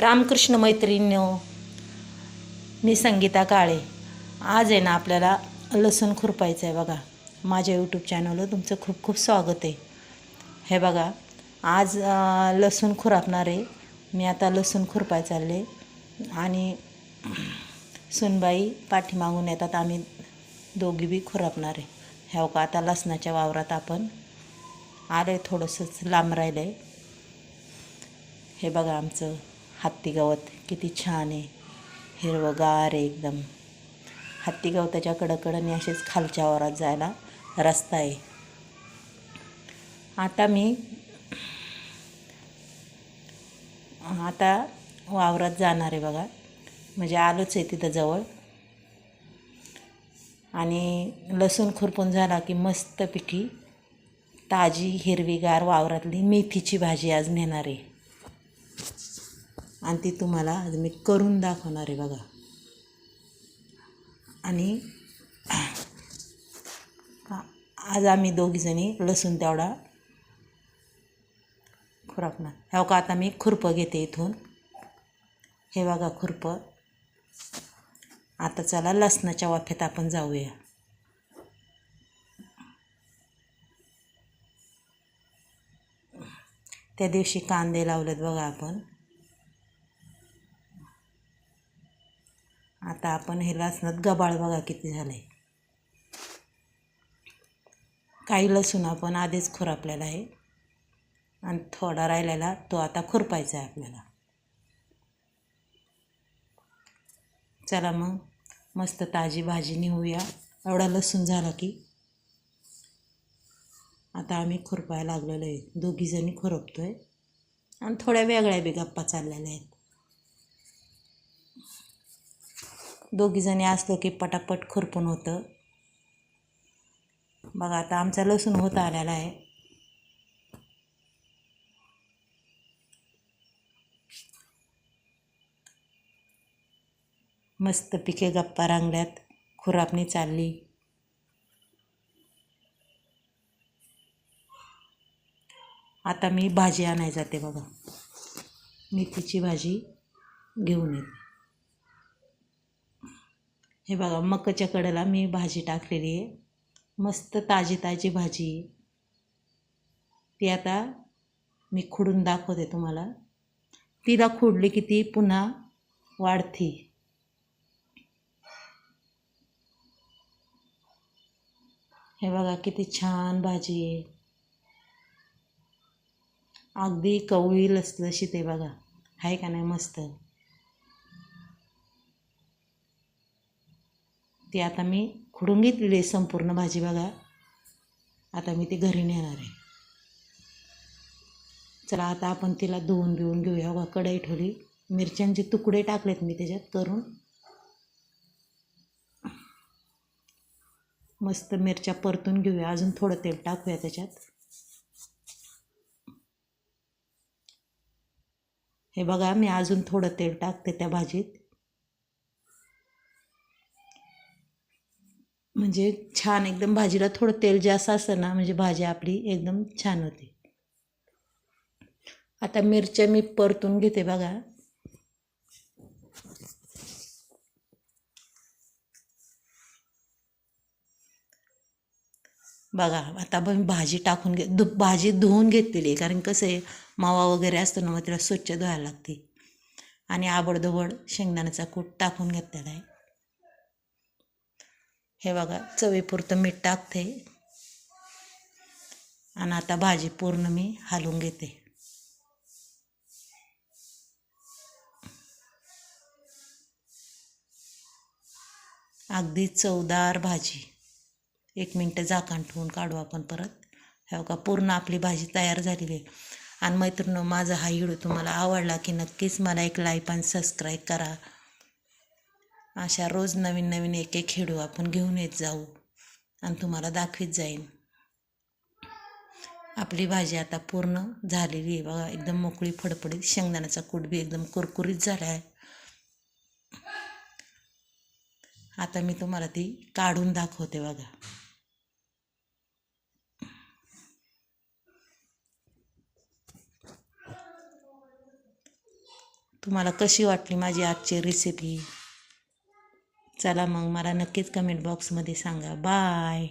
रामकृष्ण मैत्रिणी मी संगीता काळे. आज आहे ना आपल्याला लसूण खुरपायचं आहे बघा. माझ्या यूट्यूब चॅनलवर तुमचं खूप खूप स्वागत आहे. हे बघा आज लसूण खुरापणार आहे. मी आता लसूण खुरपाय चालले आणि सुनबाई पाठीमागून येतात. आम्ही दोघी बी खुरापणार आहे. ह्या का आता लसणाच्या वावरात आपण आलं आहे थोडंसंच लांब राहिलं आहे हे बघा आमचं हत्ती गवत किती छान आहे. हिरवंगार आहे एकदम. हत्ती गवताच्या कडकडने असेच खालच्या वरात जायला रस्ता आहे. आता मी आता वावरात जाणार आहे बघा. म्हणजे आलोच आहे तिथं जवळ. आणि लसूण खुरपून झाला की मस्तपैकी ताजी हिरवीगार वावरातली मेथीची भाजी आज नेणार आहे. आणि ती तुम्हाला आज मी करून दाखवणार आहे बघा. आणि आज आम्ही दोघीजणी लसूण तेवढा खुरपणार ह्या हो का आता मी खुरपं घेते इथून. हे बघा खुरपं. आता चला लसणाच्या वाफेत आपण जाऊया. त्या दिवशी कांदे लावलेत बघा आपण. आता आपण हे लसणात गबाळ बघा किती झाले काही लसूण आपण आधीच खुरापलेला आहे. आणि थोडा राहिलेला तो आता खुरपायचा आहे आपल्याला. चला मग मस्त ताजी भाजी निघूया एवढा लसूण झाला की. आता आम्ही खुरपायला लागलेलो आहे. दोघीजणी खुरपतो आहे आणि थोड्या वेगळ्या बी गप्पा चाललेल्या आहेत. दोघीजणी असलो की पटापट खुरपून होतं. बघा आता आमचा लसूण होत आलेला आहे. मस्त पिके गप्पा रांगल्यात. खुरापणी चालली. आता मी भाजी आणाय जाते बघा. मेथीची भाजी घेऊन येते. हे बघा मकाच्या कडेला मी भाजी टाकलेली आहे. मस्त ताजी ताजी भाजी आहे. ती आता मी खुडून दाखवते तुम्हाला. तिला खुडली की ती पुन्हा वाढती. हे बघा किती छान भाजी आहे. अगदी कवळी लसलशीत आहे बघा. आहे का नाही मस्त? ती आता मी खुडून घेतलेली आहे संपूर्ण भाजी बघा. आता मी ती घरी नेणार आहे. चला आता आपण तिला धुवून बिवून घेऊया. बघा कढई ठेवली. मिरच्यांचे तुकडे टाकलेत मी त्याच्यात करून. मस्त मिरच्या परतून घेऊया. अजून थोडं तेल टाकूया त्याच्यात. हे बघा मी अजून थोडं तेल टाकते त्या भाजीत. म्हणजे छान एकदम भाजीला थोडं तेल जास्त असतं ना म्हणजे भाजी आपली एकदम छान होते. आता मिरच्या मी परतून घेते बघा. बघा आता पण भाजी टाकून घे धु भाजी धुवून घेतलेली आहे कारण कसं आहे मावा वगैरे असतो ना मग तिला स्वच्छ धुवायला लागते. आणि आबडधोबड शेंगदाण्याचा कूट टाकून घेतलेला आहे. हे बघा चवीपुरतं मीठ टाकते. आणि आता भाजी पूर्ण मी हलवून घेते. अगदी चवदार भाजी. एक मिनटं झाकण ठेवून काढू आपण परत. हे बघा पूर्ण आपली भाजी तयार झालेली आहे. आणि मैत्रिणी माझा हा व्हिडिओ तुम्हाला आवडला की नक्कीच मला एक लाईक आणि सबस्क्राईब करा. अशा रोज नवीन नवीन एक एक खेळू आपण घेऊन येत जाऊ आणि तुम्हाला दाखवीत जाईन. आपली भाजी आता पूर्ण झालेली आहे बघा एकदम मोकळी फडफडीत. शेंगदाण्याचा कूट बी एकदम कुरकुरीत झाला आहे. आता मी तुम्हाला ती काढून दाखवते बघा. तुम्हाला कशी वाटली माझी आजची रेसिपी चला मग मला नक्कीच कमेंट बॉक्समध्ये सांगा. बाय